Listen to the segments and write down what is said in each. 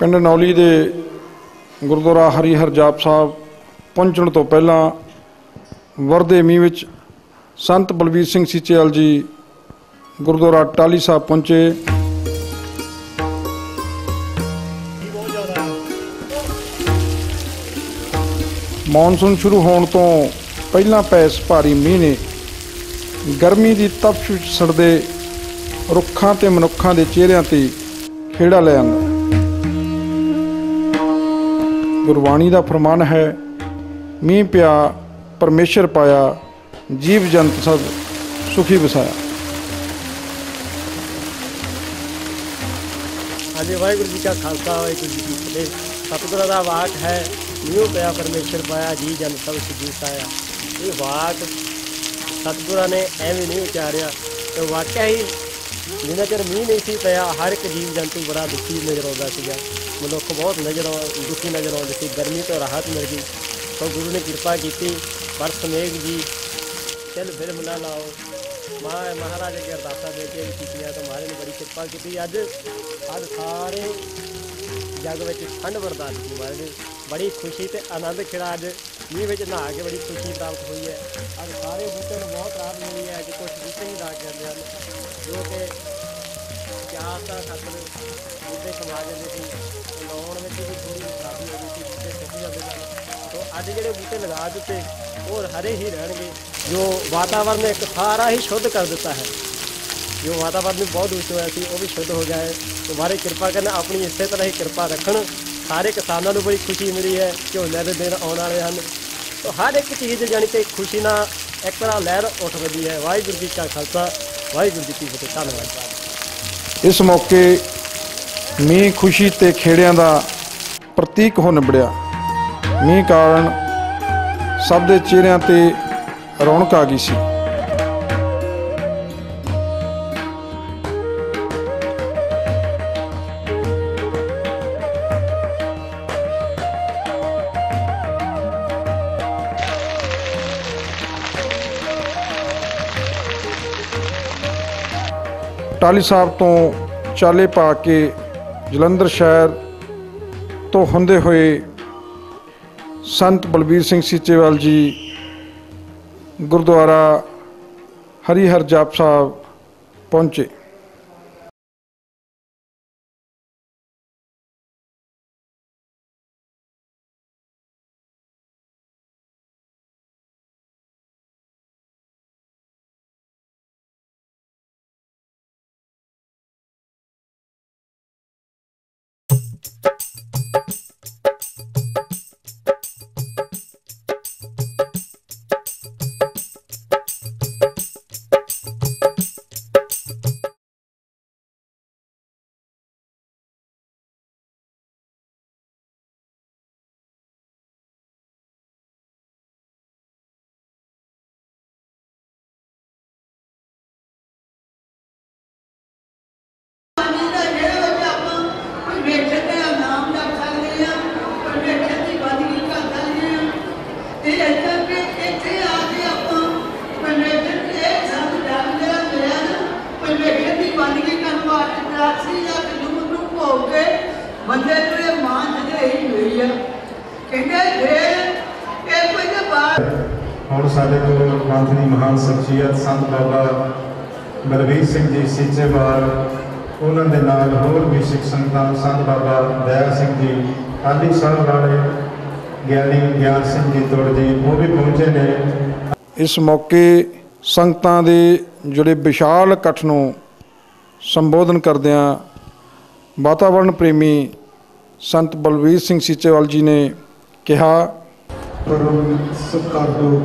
ਪਿੰਡ ਨੌਲੀ ਦੇ ਗੁਰਦੁਆਰਾ ਹਰੀਹਰ ਜਾਪ ਸਾਹਿਬ ਪਹੁੰਚਣ ਤੋਂ ਪਹਿਲਾਂ ਵਰਦੇ ਮੀਂਹ ਵਿੱਚ ਸੰਤ ਬਲਬੀਰ ਸਿੰਘ ਸੀਚੇਵਾਲ ਜੀ ਗੁਰਦੁਆਰਾ ਟਾਲੀ ਸਾਹਿਬ ਪਹੁੰਚੇ। ਮੌਨਸੂਨ ਸ਼ੁਰੂ ਹੋਣ ਤੋਂ ਪਹਿਲਾਂ ਪੈਸ ਭਾਰੀ ਮੀਂਹ ਨੇ ਗਰਮੀ ਦੀ ਤਪਸ਼ ਵਿੱਚ ਸੜਦੇ ਰੁੱਖਾਂ ਤੇ ਮਨੁੱਖਾਂ ਦੇ ਚਿਹਰਿਆਂ ਤੇ ਖੇੜਾ ਲੈ ਆਂਦਾ। ਗੁਰਬਾਣੀ ਦਾ ਫਰਮਾਨ ਹੈ, ਮੀਂਹ ਪਿਆ, ਪਰਮੇਸ਼ਰ ਪਾਇਆ, ਜੀਵ ਜੰਤ ਸਭ ਸੁਖੀ ਵਸਾਇਆ। ਹਾਂਜੀ, ਵਾਹਿਗੁਰੂ ਜੀ ਕਾ ਖਾਲਸਾ, ਵਾਹਿਗੁਰੂ ਜੀ ਕੀ ਫਤਿਹ। ਸਤਿਗੁਰਾਂ ਦਾ ਵਾਕ ਹੈ ਨਿਉ ਪਿਆ, ਪਰਮੇਸ਼ਰ ਪਾਇਆ ਜੀ ਜਨ ਸਭ ਸੁਖੀ ਸਾਇਆ ਇਹ ਵਾਕ ਸਤਿਗੁਰਾਂ ਨੇ ਐਵੇਂ ਨਹੀਂ ਉਚਾਰਿਆ ਤੇ ਵਾਕਿਆ ਹੀ ਜਿੰਨਾ ਚਿਰ ਮੀਂਹ ਨਹੀਂ ਸੀ ਪਿਆ, ਹਰ ਇੱਕ ਜੀਵ ਜੰਤੂ ਬੜਾ ਦੁਖੀ, ਨਜ਼ਰ ਆਉਂਦਾ ਸੀਗਾ। ਮਨੁੱਖ ਬਹੁਤ ਨਜ਼ਰ ਆਉ ਦੁਖੀ ਨਜ਼ਰ ਆਉਂਦੇ ਸੀ ਗਰਮੀ ਤੋਂ ਰਾਹਤ ਮਿਲ ਗਈ। ਤਾਂ ਗੁਰੂ ਨੇ ਕਿਰਪਾ ਕੀਤੀ, ਪਰ ਸਮੇਗ ਜੀ ਚੱਲ ਫਿਲਮ ਨਾ ਲਾਓ। ਮਹਾ, ਮਹਾਰਾਜ ਅੱਗੇ ਅਰਦਾਸਾਂ ਦੇ ਕੇ ਕੀਤੀਆਂ ਤਾਂ ਮਹਾਰਾਜ ਨੇ ਬੜੀ ਕਿਰਪਾ ਕੀਤੀ। ਅੱਜ ਅੱਜ ਸਾਰੇ ਜਗ ਵਿੱਚ ਠੰਡ ਵਰਦਾਨ ਕੀਤੀ ਮਹਾਰਾਜ ਨੇ। ਬੜੀ ਖੁਸ਼ੀ ਤੇ ਆਨੰਦ ਖਿੜਾ ਅੱਜ ਮੀਂਹ ਵਿੱਚ ਨਹਾ ਕੇ ਬੜੀ ਖੁਸ਼ੀ ਪ੍ਰਾਪਤ ਹੋਈ ਹੈ। ਅੱਜ ਸਾਰੇ ਬੂਟੇ ਨੂੰ ਬਹੁਤ ਰਾਹਤ ਮਿਲੀ ਹੈ ਕਿ ਕੁਝ ਬੂਟੇ ਹੀ ਲਾ ਜਾਂਦੇ ਹਨ, ਜੋ ਕਿ ਚਾਰ ਖਾਤਰ ਬੂਟੇ ਕਮਾ ਜਾਂਦੇ ਸੀ ਲਾਉਣ ਵਿੱਚ ਵੀ ਥੋੜੀ ਖਰਾਬੀ ਹੋ ਗਈ ਸੀ, ਬੂਟੇ ਸੁੱਕ ਜਾਂਦੇ ਸਨ। ਤੋਂ ਅੱਜ ਜਿਹੜੇ ਬੂਟੇ ਲਗਾ ਦਿੱਤੇ, ਉਹ ਹਰੇ ਹੀ ਰਹਿਣਗੇ, ਜੋ ਵਾਤਾਵਰਨ ਇੱਕ ਸਾਰਾ ਹੀ ਸ਼ੁੱਧ ਕਰ ਦਿੱਤਾ ਹੈ। ਜੋ ਵਾਤਾਵਰਨ ਨੂੰ ਬਹੁਤ ਦੂਸ਼ਿਤ ਹੋਇਆ ਸੀ, ਉਹ ਵੀ ਸ਼ੁੱਧ ਹੋ ਗਿਆ ਹੈ। ਤੁਹਾਰੇ ਕਿਰਪਾ ਕਰਨ ਆਪਣੀ ਇਸੇ ਤਰ੍ਹਾਂ ਹੀ ਕਿਰਪਾ ਰੱਖਣ। ਸਾਰੇ ਕਿਸਾਨਾਂ ਨੂੰ ਬੜੀ ਖੁਸ਼ੀ ਮਿਲੀ ਹੈ, ਝੋਨੇ ਦੇ ਦਿਨ ਆਉਣ ਵਾਲੇ ਹਨ। ਤਾਂ ਹਰ ਇੱਕ ਚੀਜ਼ ਜਾਣੀ ਕਿ ਖੁਸ਼ੀ ਨਾਲ ਇੱਕ ਤਰ੍ਹਾਂ ਲਹਿਰ ਉੱਠ ਰਹੀ ਹੈ। ਵਾਹਿਗੁਰੂ ਜੀ ਕਾ ਖਾਲਸਾ, ਵਾਹਿਗੁਰੂ ਜੀ ਕੀ ਫਤਿਹ। ਧੰਨਵਾਦ। ਇਸ ਮੌਕੇ ਮੀਂਹ ਖੁਸ਼ੀ ਤੇ ਖੇੜਿਆਂ ਦਾ ਪ੍ਰਤੀਕ ਹੋ ਨਿਬੜਿਆ। ਮੀਂਹ ਕਾਰਨ ਸਭ ਦੇ ਚਿਹਰਿਆਂ ਤੇ ਰੌਣਕ ਆ ਗਈ ਸੀ। ਟਾਲੀ ਸਾਹਿਬ ਤੋਂ ਚਾਲੇ ਪਾ ਕੇ ਜਲੰਧਰ ਸ਼ਹਿਰ ਤੋਂ ਹੁੰਦੇ ਹੋਏ ਸੰਤ ਬਲਬੀਰ ਸਿੰਘ ਸੀਚੇਵਾਲ ਜੀ, ਗੁਰਦੁਆਰਾ ਹਰੀ ਹਰ ਜਾਪ ਸਾਹਿਬ ਪਹੁੰਚੇ। ਆਦਿ ਸਾਹਿਬ ਵਾਲੇ ਗਿਆਨੀ ਗਿਆਨ ਸਿੰਘ ਜੀ ਤੁਰ ਜੀ ਉਹ ਵੀ ਪਹੁੰਚੇ ਨੇ। ਇਸ ਮੌਕੇ ਸੰਗਤਾਂ ਦੇ ਜਿਹੜੇ ਵਿਸ਼ਾਲ ਇਕੱਠ ਨੂੰ ਸੰਬੋਧਨ ਕਰਦਿਆਂ ਵਾਤਾਵਰਣ ਪ੍ਰੇਮੀ ਸੰਤ ਬਲਵੀਰ ਸਿੰਘ ਸੀਚੇਵਾਲ ਜੀ ਨੇ ਕਿਹਾ ਪਰਮ ਸਤਿਕਾਰ ਦੋ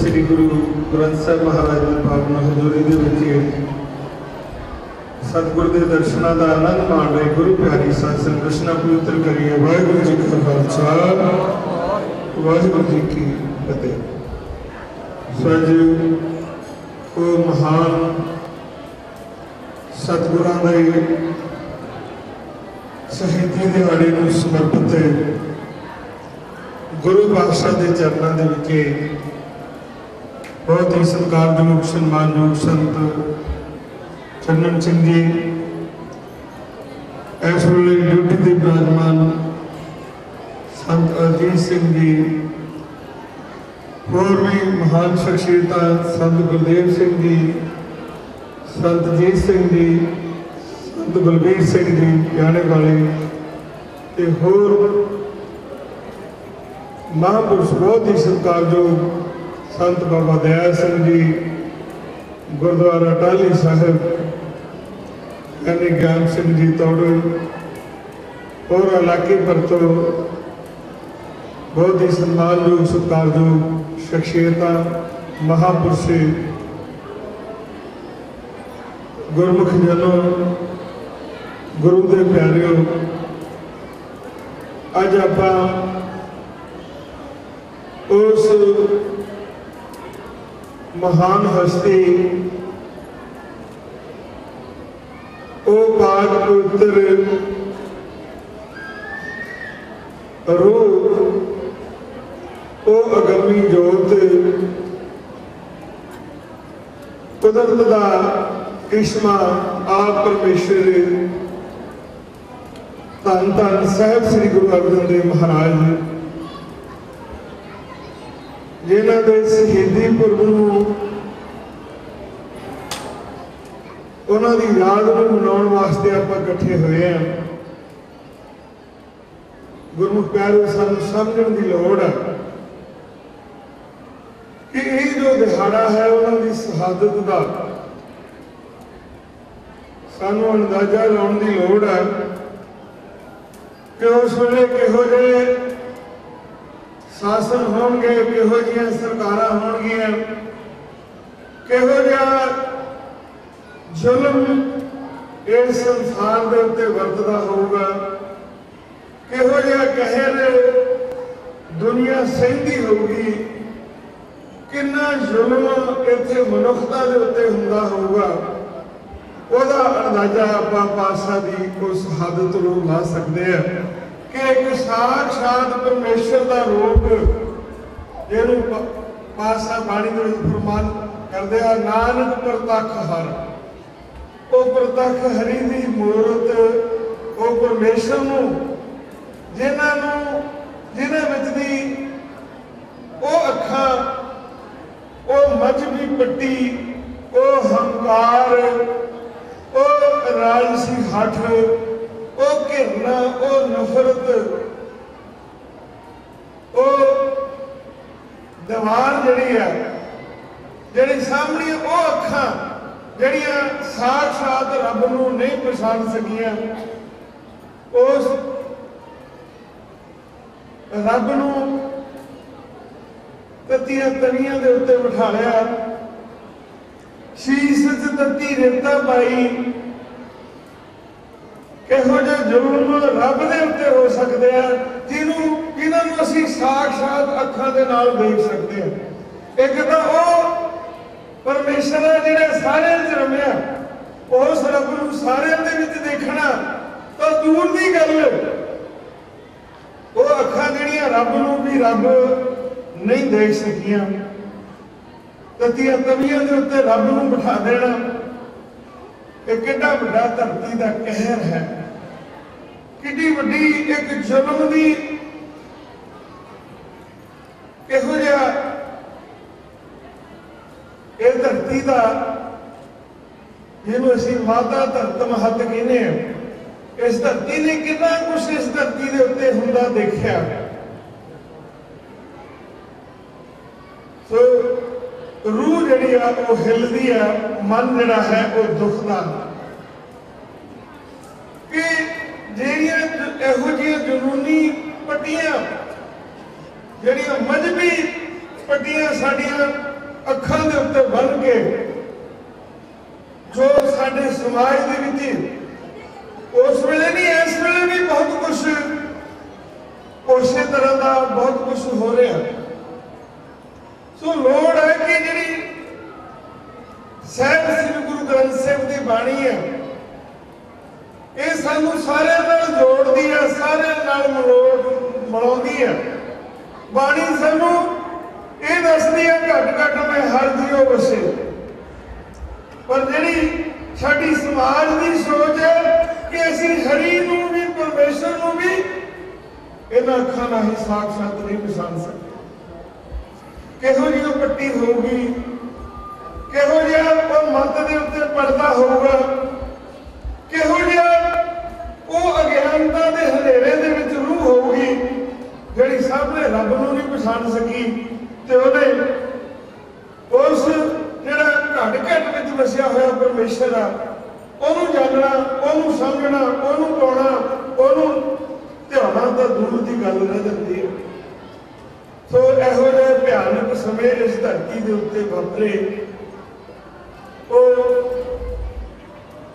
ਸ੍ਰੀ ਗੁਰੂ ਗ੍ਰੰਥ ਸਾਹਿਬ ਮਹਾਰਾਜ ਦੀ ਪਾਵਨ ਹਜ਼ੂਰੀ ਦੇ ਵਿੱਚ ਸਤਿਗੁਰ ਦੇ ਦਰਸ਼ਨਾਂ ਦਾ ਆਨੰਦ ਮਾਣ ਰਹੇ ਗੁਰੂ ਪਿਆਰੀ ਸਾਧ ਸੰਗਤ ਪਵਿੱਤਰ ਕਰੀਏ। ਵਾਹਿਗੁਰੂ ਜੀ ਕਾ ਖਾਲਸਾ। ਵਾਹਿਗੁਰੂ ਜੀ ਕੀ ਫਤਿਹ। ਸਜ, ਉਹ ਮਹਾਨ ਸਤਿਗੁਰਾਂ ਦੇ ਸ਼ਹੀਦੀ ਦਿਹਾੜੇ ਨੂੰ ਸਮਰਪਿਤ ਹੈ ਗੁਰੂ ਪਾਤਸ਼ਾਹ ਦੇ ਚਰਨਾਂ ਦੇ ਵਿਖੇ ਬਹੁਤ ਹੀ ਸਤਿਕਾਰਯੋਗ, ਸਨਮਾਨਯੋਗ ਸੰਤ ਚੰਨਨ ਸਿੰਘ ਜੀ ਇਸ ਵੇਲੇ ਡਿਊਟੀ ਤੇ ਬਿਰਾਜਮਾਨ ਸੰਤ ਅਜੀਤ ਸਿੰਘ ਜੀ, ਹੋਰ ਵੀ ਮਹਾਨ ਸ਼ਖਸੀਅਤਾਂ ਸੰਤ ਗੁਰਦੇਵ ਸਿੰਘ ਜੀ, ਸੰਤ ਜੀਤ ਸਿੰਘ ਜੀ, ਸੰਤ ਬਲਬੀਰ ਸਿੰਘ ਜੀ ਜਾਣੇ ਵਾਲੇ ਤੇ ਹੋਰ ਮਹਾਂਪੁਰਸ਼ ਬਹੁਤ ਹੀ ਸਤਿਕਾਰਯੋਗ ਸੰਤ ਬਾਬਾ ਦਇਆ ਸਿੰਘ ਜੀ, ਗੁਰਦੁਆਰਾ ਟਾਹਲੀ ਸਾਹਿਬ ਕਹਿੰਦੇ ਗਿਆਨ ਸਿੰਘ ਜੀ ਤੋੜੂ ਹੋਰ ਇਲਾਕੇ ਪਰ ਤੋਂ ਬਹੁਤ ਹੀ ਸਨਮਾਨਯੋਗ ਸਤਿਕਾਰਯੋਗ ਸ਼ਖਸੀਅਤਾਂ, ਮਹਾਪੁਰਸ਼ੇ, ਗੁਰਮੁਖ ਜਨੋ, ਗੁਰੂ ਦੇ ਪਿਆਰਿਓ, ਅੱਜ ਆਪਾਂ ਉਸ ਮਹਾਨ ਹਸਤੀ ਉਹ ਪਾਕ ਪਵਿੱਤਰ ਰੂਹ ਉਹ ਅਗੰਮੀ ਜੋਤ ਕੁਦਰਤ ਦਾ ਇਸ਼ਮਾ ਆਪ ਪਰਮੇਸ਼ਰ ਧੰਨ ਧੰਨ ਸਾਹਿਬ ਸ੍ਰੀ ਗੁਰੂ ਅਰਜਨ ਦੇਵ ਮਹਾਰਾਜ ਜਿਨ੍ਹਾਂ ਦੇ ਸ਼ਹੀਦੀ ਪੁਰਬ ਨੂੰ ਉਹਨਾਂ ਦੀ ਯਾਦ ਨੂੰ ਮਨਾਉਣ ਵਾਸਤੇ ਆਪਾਂ ਇਕੱਠੇ ਹੋਏ ਹਾਂ। ਗੁਰਮੁਖ ਪਿਆਰਿਓ, ਸਾਨੂੰ ਸਮਝਣ ਦੀ ਲੋੜ ਹੈ ਕਿ ਇਹ ਜੋ ਦਿਹਾੜਾ ਹੈ ਉਹਨਾਂ ਦੀ ਸ਼ਹਾਦਤ ਦਾ, ਸਾਨੂੰ ਅੰਦਾਜ਼ਾ ਲਾਉਣ ਦੀ ਲੋੜ ਹੈ ਕਿ ਉਸ ਵੇਲੇ ਕਿਹੋ ਜਿਹੇ ਸ਼ਾਸਨ ਹੋਣਗੇ, ਕਿਹੋ ਜਿਹੀਆਂ ਸਰਕਾਰਾਂ ਹੋਣਗੀਆਂ, ਕਿਹੋ ਜਿਹਾ ਜ਼ੁਲਮ ਇਸ ਸੰਸਾਰ ਦੇ ਉੱਤੇ ਵਰਤਦਾ ਹੋਊਗਾ। ਕਿਹੋ ਜਿਹਾ ਕਹਿਰ ਦੁਨੀਆ ਸਹਿੰਦੀ ਹੋਊਗੀ। ਕਿੰਨਾ ਜ਼ੁਲਮ ਇੱਥੇ ਮਨੁੱਖਤਾ ਦੇ ਉੱਤੇ ਹੁੰਦਾ ਹੋਊਗਾ। ਉਹਦਾ ਅੰਦਾਜ਼ਾ ਆਪਾਂ ਪਾਸਾ ਦੀ ਉਸ ਹੱਦ ਤੋਂ ਲਾ ਸਕਦੇ ਆ ਕਿ ਇੱਕ ਸਾਖਸ਼ਾਤ ਪਰਮੇਸ਼ਰ ਦਾ ਰੂਪ ਜਿਹਨੂੰ ਪ- ਪਾਸਾ ਬਾਣੀ ਦੇ ਵਿੱਚ ਫਰਮਾਨ ਕਰਦੇ ਆ, ਨਾਨਕ ਪ੍ਰਤੱਖ ਹਰ। ਉਹ ਪ੍ਰਤੱਖ ਹਰੀ ਦੀ ਮੂਰਤ ਉਹ ਪਰਮੇਸ਼ਰ ਨੂੰ, ਜਿਨ੍ਹਾਂ ਨੂੰ, ਜਿਨ੍ਹਾਂ ਵਿੱਚ ਦੀ ਉਹ ਅੱਖਾਂ, ਉਹ ਮਜਬੀ ਪੱਟੀ, ਉਹ ਹੰਕਾਰ, ਉਹ ਰਾਜਸੀ ਹੱਠ, ਉਹ ਘਿਰਨਾ, ਉਹ ਨਫ਼ਰਤ, ਉਹ ਦੀਵਾਰ ਜਿਹੜੀ ਆ ਜਿਹੜੀ ਸਾਹਮਣੇ ਉਹ ਅੱਖਾਂ ਜਿਹੜੀਆਂ ਸਾਖਸ਼ਾਤ ਰੱਬ ਨੂੰ ਨਹੀਂ ਪਛਾਣ ਸਕੀਆਂ, ਉਸ ਰੱਬ ਨੂੰ ਤਤੀਆਂ ਤਵੀਆਂ ਦੇ ਉੱਤੇ ਬਿਠਾ ਲਿਆ। ਸ਼ੀਸ ਚ ਤਤੀ ਰੇਤਾ ਪਾਈ। ਕਿਹੋ ਜਿਹਾ ਜ਼ੁਲਮ ਰੱਬ ਦੇ ਉੱਤੇ ਹੋ ਸਕਦੇ ਆ, ਜਿਹਨੂੰ, ਜਿਹਨਾਂ ਨੂੰ ਅਸੀਂ ਸਾਖਸ਼ਾਤ ਅੱਖਾਂ ਦੇ ਨਾਲ ਦੇਖ ਸਕਦੇ ਆ। ਇੱਕ ਤਾਂ ਉਹ ਪਰਮੇਸ਼ਰ ਹੈ ਜਿਹੜਾ ਸਾਰਿਆਂ 'ਚ ਰਮਿਆ ਉਸ ਰੱਬ ਨੂੰ ਸਾਰਿਆਂ ਦੇ ਵਿੱਚ ਦੇਖਣਾ ਤਾਂ ਦੂਰ ਦੀ ਗੱਲ ਉਹ ਅੱਖਾਂ ਜਿਹੜੀਆਂ ਰੱਬ ਨੂੰ ਵੀ ਰੱਬ ਨਹੀਂ ਦੇਖ ਸਕੀਆਂ, ਤਤੀਆਂ ਤਵੀਆਂ ਦੇ ਉੱਤੇ ਰੱਬ ਨੂੰ ਬਿਠਾ ਦੇਣਾ, ਇਹ ਕਿੰਨਾ ਵੱਡਾ ਧਰਤੀ ਦਾ ਕਹਿਰ ਹੈ। ਕਿੰਨੀ ਵੱਡੀ ਇੱਕ ਜ਼ੁਲਮ ਦੀ ਇਹੋ ਜਿਹਾ ਇਹ ਧਰਤੀ ਦਾ ਜਿਹਨੂੰ ਅਸੀਂ ਮਾਤਾ ਧਰਤ ਮਹੱਤ ਕਹਿੰਦੇ ਆ ਇਸ ਧਰਤੀ ਨੇ ਕਿੰਨਾ ਕੁਛ ਇਸ ਧਰਤੀ ਦੇ ਉੱਤੇ ਹੁੰਦਾ ਦੇਖਿਆ। ਸੋ ਰੂਹ ਜਿਹੜੀ ਆ, ਉਹ ਹਿਲਦੀ ਆ, ਮਨ ਜਿਹੜਾ ਹੈ, ਉਹ ਦੁਖਦਾ। ਕਿ ਜਿਹੜੀਆਂ ਇਹੋ ਜਿਹੀਆਂ ਜਨੂਨੀ ਪੱਟੀਆਂ, ਜਿਹੜੀਆਂ ਮਜਬੀ ਪੱਟੀਆਂ ਸਾਡੀਆਂ ਅੱਖਾਂ ਦੇ ਉੱਤੇ ਬੰਨ ਕੇ ਜੋ ਸਾਡੇ ਸਮਾਜ ਦੇ ਵਿੱਚ ਉਸ ਵੇਲੇ ਨਹੀਂ ਇਸ ਵੇਲੇ ਵੀ ਬਹੁਤ ਕੁਝ ਉਸੇ ਤਰ੍ਹਾਂ ਦਾ ਬਹੁਤ ਕੁਝ ਹੋ ਰਿਹਾ। ਸੋ ਲੋੜ ਹੈ ਕਿ ਜਿਹੜੀ ਸਾਹਿਬ ਸ੍ਰੀ ਗੁਰੂ ਗ੍ਰੰਥ ਸਾਹਿਬ ਦੀ ਬਾਣੀ ਹੈ, ਇਹ ਸਾਨੂੰ ਸਾਰਿਆਂ ਨਾਲ ਜੋੜਦੀ ਹੈ, ਸਾਰਿਆਂ ਨਾਲ ਮਲੋੜ ਮਲਾਉਂਦੀ ਹੈ। ਬਾਣੀ ਸਾਨੂੰ ਇਹ ਦੱਸਦੀ ਹੈ ਘੱਟ ਘੱਟ ਮੈਂ ਹਰ ਜੀਓ ਵਸੇ ਪਰ ਜਿਹੜੀ ਸਾਡੀ ਸਮਾਜ ਦੀ ਸੋਚ ਹੈ ਕਿ ਅਸੀਂ ਹਰੀ ਨੂੰ ਵੀ, ਪਰਮੇਸ਼ਰ ਨੂੰ ਵੀ ਇਹਨਾਂ ਅੱਖਾਂ ਨਾਲ ਹੀ ਸਾਖਸ਼ਾਤ ਨਹੀਂ ਪਛਾਣ ਸਕਦੇ। ਕਿਹੋ ਜਿਹੀ ਉਹ ਪੱਟੀ ਹੋਊਗੀ, ਕਿਹੋ ਜਿਹਾ ਉਹ ਮੱਤ ਦੇ ਉੱਤੇ ਪਰਦਾ ਹੋਊਗਾ, ਕਿਹੋ ਜਿਹਾ ਉਹ ਅਗਿਆਨਤਾ ਦੇ ਹਨੇਰੇ ਦੇ ਵਿੱਚ ਰੂਹ ਹੋਊਗੀ, ਜਿਹੜੀ ਸਭ ਨੇ ਰੱਬ ਨੂੰ ਨਹੀਂ ਪਛਾਣ ਸਕੀ। ਤੇ ਉਹਨੇ ਉਸ ਜਿਹੜਾ ਘਟ ਘਟ ਵਿੱਚ ਵਸਿਆ ਹੋਇਆ ਪਰਮੇਸ਼ਰ ਆ, ਉਹਨੂੰ ਜਾਣਨਾ, ਉਹਨੂੰ ਸਮਝਣਾ, ਉਹਨੂੰ ਪਾਉਣਾ, ਉਹਨੂੰ ਧਿਆਉਣਾ ਤਾਂ ਦੂਰ ਦੀ ਗੱਲ ਰਹਿ ਜਾਂਦੀ ਹੈ ਸੋ ਇਹੋ ਜਿਹੇ ਭਿਆਨਕ ਸਮੇਂ ਇਸ ਧਰਤੀ ਦੇ ਉੱਤੇ ਵਾਪਰੇ। ਉਹ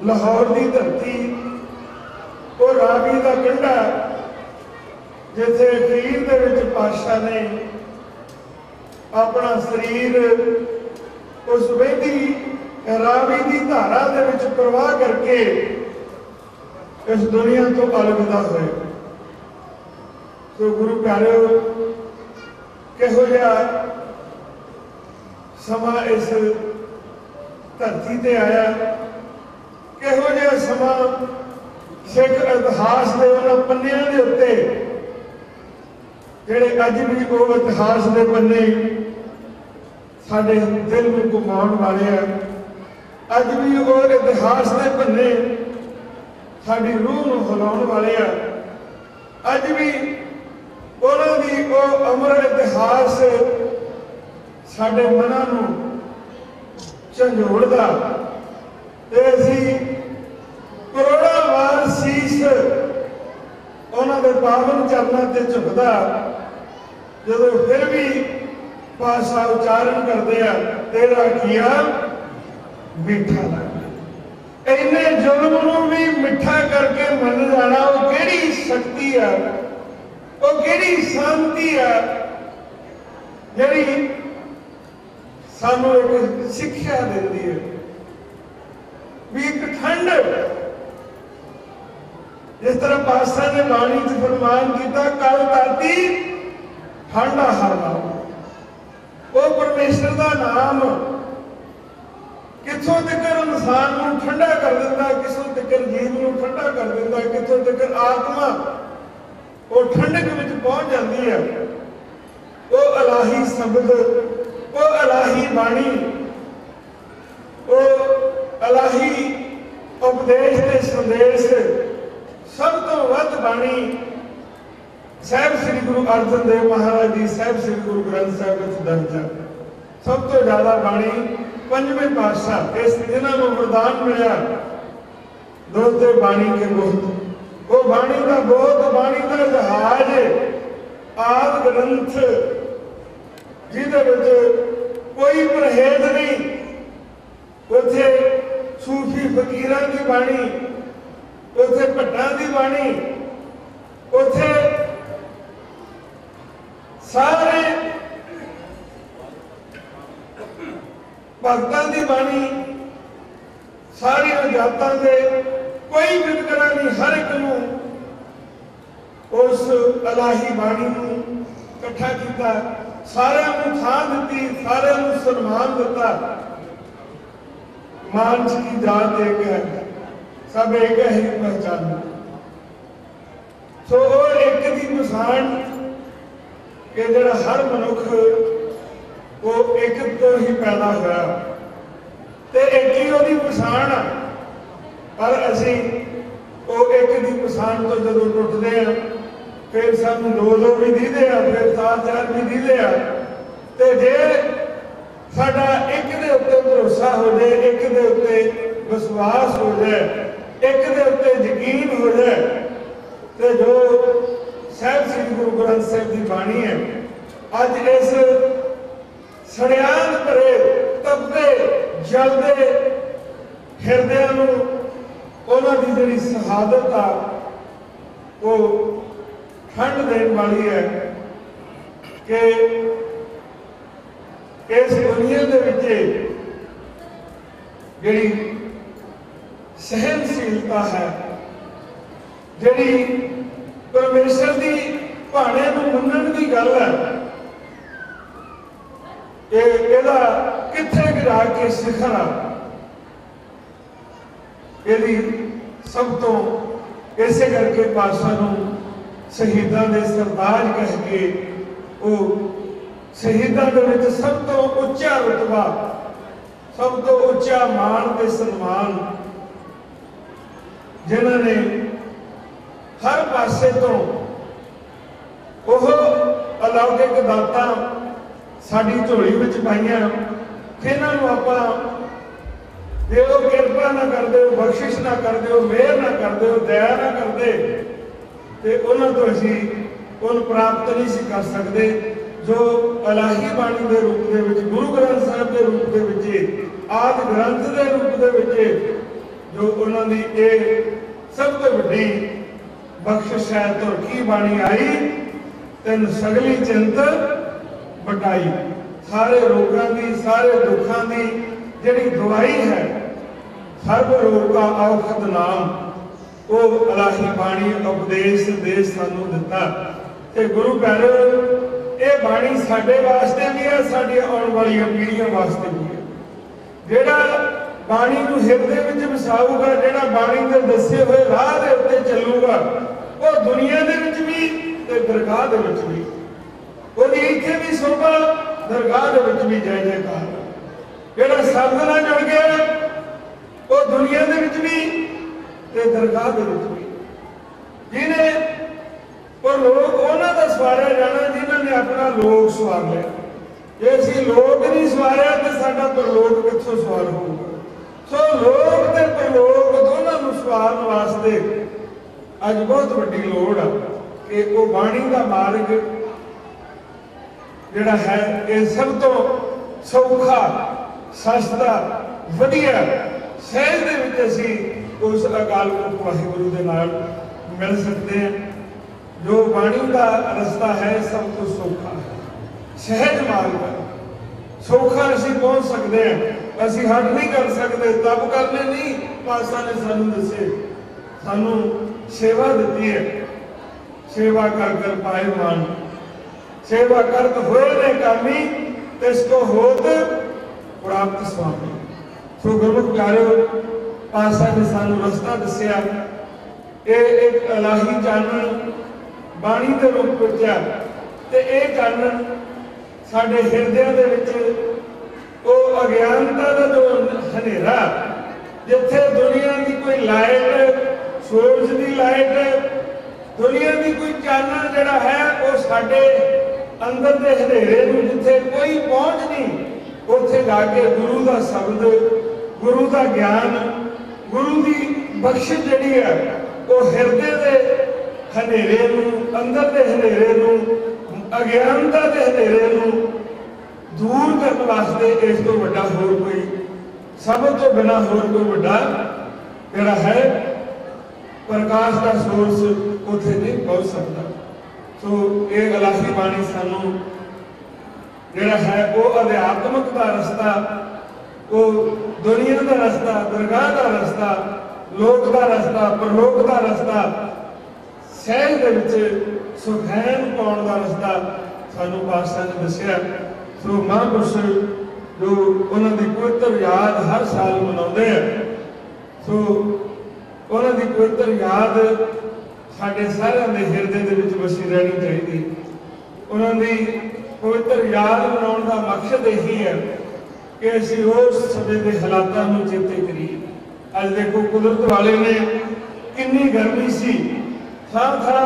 ਲਾਹੌਰ ਦੀ ਧਰਤੀ, ਉਹ ਰਾਵੀ ਦਾ ਕੰਢਾ, ਜਿੱਥੇ ਅਖੀਰ ਦੇ ਵਿੱਚ ਪਾਤਸ਼ਾਹ ਨੇ ਆਪਣਾ ਸਰੀਰ ਉਸ ਵੇਦੀ ਰਾਵੀ ਦੀ ਧਾਰਾ ਦੇ ਵਿੱਚ ਪ੍ਰਵਾਹ ਕਰਕੇ ਇਸ ਦੁਨੀਆ ਤੋਂ ਅਲਵਿਦਾ ਹੋਏ। ਸੋ ਗੁਰੂ ਪਿਆਰਿਓ, ਕਿਹੋ ਜਿਹਾ ਸਮਾਂ ਇਸ ਧਰਤੀ ਤੇ ਆਇਆ? ਕਿਹੋ ਜਿਹਾ ਸਮਾਂ ਸਿੱਖ ਇਤਿਹਾਸ ਦੇ ਉਹਨਾਂ ਪੰਨਿਆਂ ਦੇ ਉੱਤੇ ਜਿਹੜੇ ਅੱਜ ਵੀ ਉਹ ਇਤਿਹਾਸ ਦੇ ਪੰਨੇ ਸਾਡੇ ਦਿਲ ਨੂੰ ਘੁਮਾਉਣ ਵਾਲੇ ਆ, ਅੱਜ ਵੀ ਉਹ ਇਤਿਹਾਸ ਦੇ ਪੰਨੇ ਸਾਡੀ ਰੂਹ ਨੂੰ ਹਿਲਾਉਣ ਵਾਲੇ ਆ। ਅੱਜ ਵੀ ਉਹਨਾਂ ਦੀ ਉਹ ਅਮਰ ਇਤਿਹਾਸ ਸਾਡੇ ਮਨਾਂ ਨੂੰ ਝੰਜੋੜਦਾ। ਤੇ ਅਸੀਂ ਕਰੋੜਾਂ ਵਾਰ ਸੀਸ ਉਹਨਾਂ ਦੇ ਪਾਵਨ ਚਰਨਾਂ ਤੇ ਝੁਕਦਾ। ਜਦੋਂ ਫਿਰ ਵੀ ਪਾਸਾ ਉਚਾਰਨ ਕਰਦੇ ਆ, ਤੇਰਾ ਕੀਆ ਮਿੱਠਾ ਲੱਗਦਾ। ਇੰਨੇ ਜ਼ੁਲਮ ਨੂੰ ਵੀ ਮਿੱਠਾ ਕਰਕੇ ਮੰਨ ਜਾਣਾ ਉਹ ਕਿਹੜੀ ਸ਼ਕਤੀ ਆ? ਉਹ ਕਿਹੜੀ ਸ਼ਾਂਤੀ ਆ? ਜਿਹੜੀ ਸਾਨੂੰ ਇੱਕ ਸਿੱਖਿਆ ਦਿੰਦੀ ਹੈ। ਵੀ ਇੱਕ ਠੰਡ ਜਿਸ ਤਰ੍ਹਾਂ ਪਾਸਾ ਨੇ ਬਾਣੀ ਚ ਫਰਮਾਨ ਕੀਤਾ, ਕਲ ਧਰਤੀ ਠੰਡਾ ਹਵਾ ਉਹ ਪਰਮੇਸ਼ਰ ਦਾ ਨਾਮ ਕਿੱਥੋਂ ਤੱਕ ਇਨਸਾਨ ਨੂੰ ਠੰਡਾ ਕਰ ਦਿੰਦਾ, ਕਿੱਥੋਂ ਤੱਕ ਜੀਵ ਨੂੰ ਠੰਡਾ ਕਰ ਦਿੰਦਾ, ਕਿਥੋਂ ਤੱਕ ਆਤਮਾ ਉਹ ਠੰਡਕ ਵਿੱਚ ਪਹੁੰਚ ਜਾਂਦੀ ਹੈ। ਉਹ ਅਲਾਹੀ ਸ਼ਬਦ, ਉਹ ਅਲਾਹੀ ਬਾਣੀ, ਉਹ ਅਲਾਹੀ ਉਪਦੇਸ਼ ਤੇ ਸੰਦੇਸ਼, ਸਭ ਤੋਂ ਵੱਧ ਬਾਣੀ ਸਾਹਿਬ ਸ੍ਰੀ ਗੁਰੂ ਅਰਜਨ ਦੇਵ ਮਹਾਰਾਜ ਦੀ ਸਾਹਿਬ ਸ੍ਰੀ ਗੁਰੂ ਗ੍ਰੰਥ ਸਾਹਿਬ ਵਿੱਚ ਦਰਜ ਹੈ। ਸਭ ਤੋਂ ਜ਼ਿਆਦਾ ਬਾਣੀ ਪੰਜਵੇਂ ਪਾਤਸ਼ਾਹ, ਇਸ ਜਿਨ੍ਹਾਂ ਨੂੰ ਵਰਦਾਨ ਮਿਲਿਆ ਦੋਸਤੇ ਬਾਣੀ ਕੇ ਬਹੁਤ ਉਹ ਬਾਣੀ ਦਾ ਬਹੁਤ ਬਾਣੀ ਦਾ ਜਹਾਜ਼, ਆਦ ਗ੍ਰੰਥ, ਜਿਹਦੇ ਵਿੱਚ ਕੋਈ ਪਰਹੇਜ਼ ਨਹੀਂ। ਉੱਥੇ ਸੂਫੀ ਫਕੀਰਾਂ ਦੀ ਬਾਣੀ, ਉੱਥੇ ਭੱਟਾਂ ਦੀ ਬਾਣੀ, ਉੱਥੇ ਸਾਰੇ ਭਗਤਾਂ ਦੀ ਬਾਣੀ ਸਾਰੀਆਂ ਜਾਤਾਂ ਦੇ ਕੋਈ ਵਿਤਕਰਾ ਨਹੀਂ, ਹਰ ਇੱਕ ਨੂੰ ਉਸ ਇਲਾਹੀ ਬਾਣੀ ਨੂੰ ਇਕੱਠਾ ਕੀਤਾ, ਸਾਰਿਆਂ ਨੂੰ ਥਾਂ ਦਿੱਤੀ, ਸਾਰਿਆਂ ਨੂੰ ਸਨਮਾਨ ਦਿੱਤਾ। ਮਾਨਸ ਕੀ ਜਾਤ ਇੱਕ ਹੈ, ਸਭ ਇੱਕ ਹੀ ਪਹਿਚਾਨ। ਸੋ ਉਹ ਇੱਕ ਦੀ ਪਛਾਣ ਕਿ ਜਿਹੜਾ ਹਰ ਮਨੁੱਖ, ਉਹ ਇੱਕ ਤੋਂ ਹੀ ਪੈਦਾ ਹੋਇਆ। ਤੇ ਇੱਕ ਹੀ ਉਹਦੀ ਪਛਾਣ ਆ। ਪਰ ਅਸੀਂ ਉਹ ਇੱਕ ਦੀ ਪਛਾਣ ਤੋਂ ਜਦੋਂ ਟੁੱਟਦੇ ਆ, ਫਿਰ ਸਾਨੂੰ ਦੋ ਦੋ ਵੀ ਦੀਦੇ ਆ, ਫਿਰ ਚਾਰ ਚਾਰ ਵੀ ਦੀਦੇ ਆ। ਤੇ ਜੇ ਸਾਡਾ ਇੱਕ ਦੇ ਉੱਤੇ ਭਰੋਸਾ ਹੋ ਜਾਏ, ਇੱਕ ਦੇ ਉੱਤੇ ਵਿਸ਼ਵਾਸ ਹੋ ਜਾਏ, ਇੱਕ ਦੇ ਉੱਤੇ ਯਕੀਨ ਹੋ ਜਾਏ, ਤੇ ਜੋ ਗੁਰੂ ਗ੍ਰੰਥ ਸਾਹਿਬ ਦੀ ਬਾਣੀ ਹੈ। ਅੱਜ ਇਸ ਸੜਿਆਨ ਭਰੇ, ਤਪਦੇ, ਜਲਦੇ ਹਿਰਦਿਆਂ ਨੂੰ ਉਹਨਾਂ ਦੀ ਜਿਹੜੀ ਸ਼ਹਾਦਤ ਆ, ਉਹ ਠੰਡ ਦੇਣ ਵਾਲੀ ਹੈ ਕਿ ਇਸ ਦੁਨੀਆ ਦੇ ਵਿੱਚ ਜਿਹੜੀ ਸਹਿਨਸ਼ੀਲਤਾ ਹੈ, ਜਿਹੜੀ ਪਰਮੇਸ਼ਰ ਦੀ ਭਾਣੇ ਨੂੰ ਮੰਨਣ ਦੀ ਗੱਲ ਹੈ। ਇਹ ਇਹਦਾ ਕਿੱਥੇ ਗਿਰਾ ਕੇ ਸਿਖਰ ਆ? ਇਹਦੀ ਸਭ ਤੋਂ ਇਸੇ ਕਰਕੇ ਪਾਤਸ਼ਾਹ ਨੂੰ ਸ਼ਹੀਦਾਂ ਦੇ ਸਰਤਾਜ ਕਹਿ ਕੇ ਉਹ ਸ਼ਹੀਦਾਂ ਦੇ ਵਿੱਚ ਸਭ ਤੋਂ ਉੱਚਾ ਰਤਬਾ, ਸਭ ਤੋਂ ਉੱਚਾ ਮਾਣ ਤੇ ਸਨਮਾਨ ਜਿਨ੍ਹਾਂ ਨੇ ਹਰ ਪਾਸੇ ਤੋਂ ਉਹ ਅਲੌਕਿਕ ਦਾਤਾਂ ਸਾਡੀ ਝੋਲੀ ਵਿੱਚ ਪਾਈਆਂ। ਜਿਨ੍ਹਾਂ ਨੂੰ ਆਪਾਂ ਜੇ ਉਹ ਕਿਰਪਾ ਨਾ ਕਰਦੇ ਹੋ ਬਖਸ਼ਿਸ਼ ਨਾ ਕਰਦੇ ਹੋ ਮਿਹਰ ਨਾ ਕਰਦੇ ਹੋ ਦਇਆ ਨਾ ਕਰਦੇ ਤੇ ਉਹਨਾਂ ਤੋਂ ਅਸੀਂ ਉਹਨ ਪ੍ਰਾਪਤ ਨਹੀਂ ਸੀ ਕਰ ਸਕਦੇ, ਜੋ ਅਲਾਹੀ ਬਾਣੀ ਦੇ ਰੂਪ ਦੇ ਵਿੱਚ, ਗੁਰੂ ਗ੍ਰੰਥ ਸਾਹਿਬ ਦੇ ਰੂਪ ਦੇ ਵਿੱਚ, ਆਦ ਗ੍ਰੰਥ ਦੇ ਰੂਪ ਦੇ ਵਿੱਚ, ਜੋ ਉਹਨਾਂ ਦੀ ਇਹ ਸਭ ਤੋਂ ਵੱਡੀ ਬਖਸ਼ਿਸ਼ ਹੈ ਤੋਂ ਬਾਣੀ ਆਈ। ਤੈਨ ਸਗਲੀ ਚਿੰਤ ਵਟਾਈ। ਸਾਰੇ ਰੋਗਾਂ ਦੀ, ਸਾਰੇ ਦੁੱਖਾਂ ਦੀ ਜਿਹੜੀ ਦਵਾਈ ਹੈ, ਸਰਬ ਰੋਗ ਔਖਦ ਨਾਮ ਉਹ ਅਲਾਹੀ ਬਾਣੀ ਉਪਦੇਸ਼ ਦੇ ਸਾਨੂੰ ਦਿੱਤਾ। ਤੇ ਗੁਰੂ ਪਿਆਰਿਓ ਇਹ ਬਾਣੀ ਸਾਡੇ ਵਾਸਤੇ ਵੀ ਹੈ ਸਾਡੀਆਂ ਆਉਣ ਵਾਲੀਆਂ ਪੀੜ੍ਹੀਆਂ ਵਾਸਤੇ ਵੀ ਹੈ। ਜਿਹੜਾ ਬਾਣੀ ਨੂੰ ਹਿਰਦੇ ਵਿੱਚ ਵਸਾਊਗਾ, ਜਿਹੜਾ ਬਾਣੀ ਦੇ ਦੱਸੇ ਹੋਏ ਰਾਹ ਦੇ ਉੱਤੇ ਚੱਲੂਗਾ, ਉਹ ਦੁਨੀਆ ਦੇ ਵਿੱਚ ਵੀ ਤੇ ਦਰਗਾਹ ਦੇ ਵਿੱਚ ਵੀ। ਉਹਦੀ ਇੱਥੇ ਵੀ ਸੋਭਾ ਦਰਗਾਹ ਦੇ ਵਿੱਚ ਵੀ ਜੈ ਜੈਕਾਰ। ਜਿਹੜਾ ਸ਼ਬਦ ਨਾਲ ਜੁੜ ਗਿਆ, ਉਹ ਦੁਨੀਆ ਦੇ ਵਿੱਚ ਵੀ ਤੇ ਦਰਗਾਹ ਦੇ ਵਿੱਚ ਵੀ। ਜਿਹਨੇ ਉਹ ਲੋਕ, ਉਹਨਾਂ ਦਾ ਸਵਾਰਿਆ ਜਾਣਾ ਜਿਨ੍ਹਾਂ ਨੇ ਆਪਣਾ ਲੋਕ ਸਵਾਰ ਲਿਆ। ਜੇ ਅਸੀਂ ਲੋਕ ਨਹੀਂ ਸਵਾਰਿਆ, ਤੇ ਸਾਡਾ ਪਰਲੋਕ ਕਿੱਥੋਂ ਸਵਾਰ ਹੋਊਗਾ? ਸੋ ਲੋਕ ਤੇ ਪਰਲੋਕ ਦੋਨਾਂ ਨੂੰ ਸਵਾਰਨ ਵਾਸਤੇ ਅੱਜ ਬਹੁਤ ਵੱਡੀ ਲੋੜ ਆ। ਕਿ ਉਹ ਬਾਣੀ ਦਾ ਮਾਰਗ ਜਿਹੜਾ ਹੈ, ਇਹ ਸਭ ਤੋਂ ਸੌਖਾ, ਸਸਤਾ, ਵਧੀਆ ਸਹਿਜ ਦੇ ਵਿੱਚ ਅਸੀਂ ਉਸ ਅਕਾਲ ਪੁਰਖ ਵਾਹਿਗੁਰੂ ਦੇ ਨਾਲ ਮਿਲ ਸਕਦੇ ਹਾਂ। ਜੋ ਬਾਣੀ ਦਾ ਰਸਤਾ ਹੈ ਸਭ ਤੋਂ ਸੌਖਾ ਹੈ। ਸਹਿਜ ਮਾਰਗ ਹੈ। ਸੌਖਾ ਅਸੀਂ ਪਹੁੰਚ ਸਕਦੇ ਹਾਂ। ਅਸੀਂ ਹਟ ਨਹੀਂ ਕਰ ਸਕਦੇ, ਤਪ ਕਰਨੇ ਨਹੀਂ। ਪਾਸਾ ਨੇ ਸਾਨੂੰ ਦੱਸੇ, ਸਾਨੂੰ ਸੇਵਾ ਦਿੱਤੀ ਹੈ। ਸੇਵਾ ਕਰ ਕਰ ਪਾਏ ਮਾਨ। ਸੇਵਾ ਕਰਤ ਹੋਏ ਨੇ ਕਾਮੀ ਤਿਸ ਕੋ ਪ੍ਰਾਪਤ ਸੁਆਮੀ ਸੋ ਗੁਰਮੁਖ ਪਿਆਰਿਓ ਪਾਸਾ ਨੇ ਸਾਨੂੰ ਰਸਤਾ ਦੱਸਿਆ। ਇਹ ਇੱਕ ਅਲਾਹੀ ਚਾਨਣ ਬਾਣੀ ਦੇ ਰੂਪ ਵਿੱਚ ਆ ਤੇ ਇਹ ਚਾਨਣ ਸਾਡੇ ਹਿਰਦਿਆਂ ਦੇ ਵਿੱਚ ਉਹ ਅਗਿਆਨਤਾ ਦਾ ਜੋ ਹਨੇਰਾ, ਜਿੱਥੇ ਦੁਨੀਆ ਦੀ ਕੋਈ ਲਾਈਟ, ਸੂਰਜ ਦੀ ਲਾਈਟ ਦੁਨੀਆ ਦੀ ਕੋਈ ਚਾਨਣ ਜਿਹੜਾ ਹੈ ਉਹ ਸਾਡੇ ਅੰਦਰ ਦੇ ਹਨੇਰੇ ਨੂੰ ਜਿੱਥੇ ਕੋਈ ਪਹੁੰਚ ਨਹੀਂ, ਉੱਥੇ ਜਾ ਕੇ ਗੁਰੂ ਦਾ ਸ਼ਬਦ, ਗੁਰੂ ਦਾ ਗਿਆਨ, ਗੁਰੂ ਦੀ ਬਖਸ਼ਿਸ਼ ਜਿਹੜੀ ਹੈ, ਉਹ ਹਿਰਦੇ ਦੇ ਹਨੇਰੇ ਨੂੰ, ਅੰਦਰ ਦੇ ਹਨੇਰੇ ਨੂੰ, ਅਗਿਆਨਤਾ ਦੇ ਹਨੇਰੇ ਨੂੰ ਦੂਰ ਕਰਨ ਵਾਸਤੇ ਇਸ ਤੋਂ ਵੱਡਾ ਹੋਰ ਕੋਈ, ਸਭ ਤੋਂ ਬਿਨਾ ਹੋਰ ਕੋਈ ਵੱਡਾ ਜਿਹੜਾ ਹੈ ਪ੍ਰਕਾਸ਼ ਦਾ ਸੋਰਸ ਉੱਥੇ ਨਹੀਂ ਪਹੁੰਚ ਸਕਦਾ। ਸੋ ਇਹ ਅਲਾਹੀ ਬਾਣੀ ਸਾਨੂੰ ਜਿਹੜਾ ਹੈ ਉਹ ਅਧਿਆਤਮਕ ਦਾ ਰਸਤਾ, ਉਹ ਦੁਨੀਆ ਦਾ ਰਸਤਾ, ਦਰਗਾਹ ਦਾ ਰਸਤਾ, ਲੋਕ ਦਾ ਰਸਤਾ, ਪਰਲੋਕ ਦਾ ਰਸਤਾ, ਸਹਿਜ ਦੇ ਵਿੱਚ ਸੁਖੈਨ ਪਾਉਣ ਦਾ ਰਸਤਾ ਸਾਨੂੰ ਪਾਤਸ਼ਾਹ ਨੇ ਦੱਸਿਆ। ਸੋ ਮਹਾਂਪੁਰਸ਼ ਜੋ ਉਹਨਾਂ ਦੀ ਪਵਿੱਤਰ ਯਾਦ ਹਰ ਸਾਲ ਮਨਾਉਂਦੇ ਆ। ਸੋ ਉਹਨਾਂ ਦੀ ਪਵਿੱਤਰ ਯਾਦ ਸਾਡੇ ਸਾਰਿਆਂ ਦੇ ਹਿਰਦੇ ਦੇ ਵਿੱਚ ਵਸੀ ਰਹਿਣੀ ਚਾਹੀਦੀ। ਉਹਨਾਂ ਦੀ ਪਵਿੱਤਰ ਯਾਦ ਬਣਾਉਣ ਦਾ ਮਕਸਦ ਇਹੀ ਹੈ ਕਿ ਅਸੀਂ ਉਸ ਸਮੇਂ ਦੇ ਹਾਲਾਤਾਂ ਨੂੰ ਚੇਤੇ ਕਰੀਏ। ਅੱਜ ਦੇਖੋ ਕੁਦਰਤ ਵਾਲੇ ਨੇ ਕਿੰਨੀ ਗਰਮੀ ਸੀ। ਥਾਂ ਥਾਂ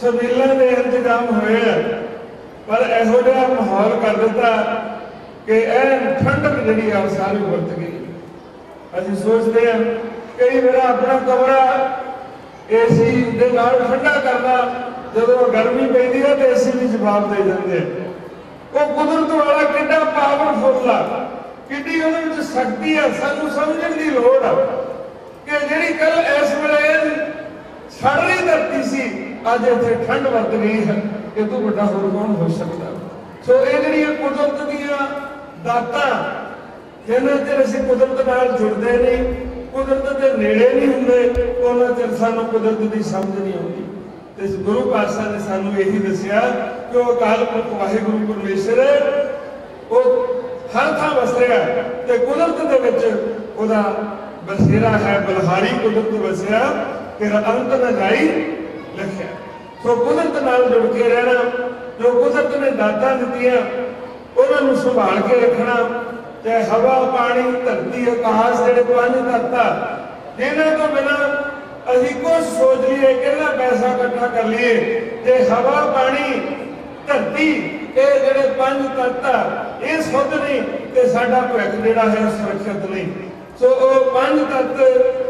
ਸਬੀਲਾਂ ਦੇ ਇੰਤਜ਼ਾਮ ਹੋਏ ਆ। ਪਰ ਇਹੋ ਜਿਹਾ ਮਾਹੌਲ ਕਰ ਦਿੱਤਾ ਕਿ ਇਹ ਠੰਡਕ ਜਿਹੜੀ ਆ ਉਹ ਸਾਰੀ ਵਰਤ ਗਈ। ਅਸੀਂ ਸੋਚਦੇ ਹਾਂ ਕਈ ਵੇਰਾ ਆਪਣਾ ਕਮਰਾ ਏਸੀ ਦੇ ਨਾਲ ਠੰਡਾ ਕਰਨਾ, ਜਦੋਂ ਗਰਮੀ ਪੈਂਦੀ ਹੈ ਤੇ ਏਸੀ ਵੀ ਜਵਾਬ ਦੇ ਜਾਂਦੇ ਉਹ ਕੁਦਰਤ ਵਾਲਾ ਕਿੰਨਾ ਪਾਵਰਫੁੱਲ ਆ। ਕਿੰਨੀ ਉਹਦੇ ਵਿੱਚ ਸ਼ਕਤੀ ਆ, ਸਾਨੂੰ ਸਮਝਣ ਦੀ ਲੋੜ ਆ ਕਿ ਜਿਹੜੀ ਕੱਲ ਇਸ ਵੇਲੇ ਸੜ ਰਹੀ ਧਰਤੀ ਸੀ, ਅੱਜ ਇੱਥੇ ਠੰਡ ਵਰਤ ਗਈ ਹੈ। ਇਹ ਤੋਂ ਵੱਡਾ ਹੋਰ ਕੌਣ ਹੋ ਸਕਦਾ? ਸੋ ਇਹ ਜਿਹੜੀਆਂ ਕੁਦਰਤ ਦੀਆਂ ਦਾਤਾਂ, ਜਿੰਨਾ ਚਿਰ ਅਸੀਂ ਕੁਦਰਤ ਨਾਲ ਜੁੜਦੇ ਨਹੀਂ ਕੁਦਰਤ ਦੇ ਨੇੜੇ ਨਹੀਂ ਹੁੰਦੇ, ਉਹਨਾਂ ਚਿਰ ਸਾਨੂੰ ਕੁਦਰਤ ਦੀ ਸਮਝ ਨਹੀਂ ਆਉਂਦੀ। ਤੇ ਗੁਰੂ ਪਾਤਸ਼ਾਹ ਨੇ ਸਾਨੂੰ ਇਹੀ ਦੱਸਿਆ ਕਿ ਉਹ ਅਕਾਲ ਪੁਰਖ ਵਾਹਿਗੁਰੂ ਪਰਮੇਸ਼ਰ ਉਹ ਹਰ ਥਾਂ ਵਸ ਰਿਹਾ ਤੇ ਕੁਦਰਤ ਦੇ ਵਿੱਚ ਉਹਦਾ ਬਸੇਰਾ ਹੈ, ਬਲਹਾਰੀ ਕੁਦਰਤ ਵਸਿਆ, ਤੇਰਾ ਅੰਤ ਨਾ ਜਾਈ ਲਖਿਆ ਸੋ ਕੁਦਰਤ ਨਾਲ ਜੁੜ ਕੇ ਰਹਿਣਾ, ਜੋ ਕੁਦਰਤ ਨੇ ਦਾਤਾਂ ਦਿੱਤੀਆਂ, ਉਹਨਾਂ ਨੂੰ ਸੰਭਾਲ ਕੇ ਰੱਖਣਾ ਚਾਹੇ ਹਵਾ, ਪਾਣੀ, ਧਰਤੀ ਆਕਾਸ਼ ਜਿਹੜੇ ਪੰਜ ਤੱਤ ਆ ਇਹਨਾਂ ਤੋਂ ਬਿਨਾਂ ਅਸੀਂ ਕੁਝ ਸੋਚ ਲਈਏ ਕਿੰਨਾ ਪੈਸਾ ਇਕੱਠਾ ਕਰ ਲਈਏ? ਤੇ ਹਵਾ, ਪਾਣੀ, ਧਰਤੀ, ਇਹ ਜਿਹੜੇ ਪੰਜ ਤੱਤ ਆ, ਇਹ ਸੁੱਧ ਨਹੀਂ ਤੇ ਸਾਡਾ ਭਵਿੱਖ ਜਿਹੜਾ ਹੈ ਸੁਰੱਖਿਅਤ ਨਹੀਂ। ਸੋ ਉਹ ਪੰਜ ਤੱਤ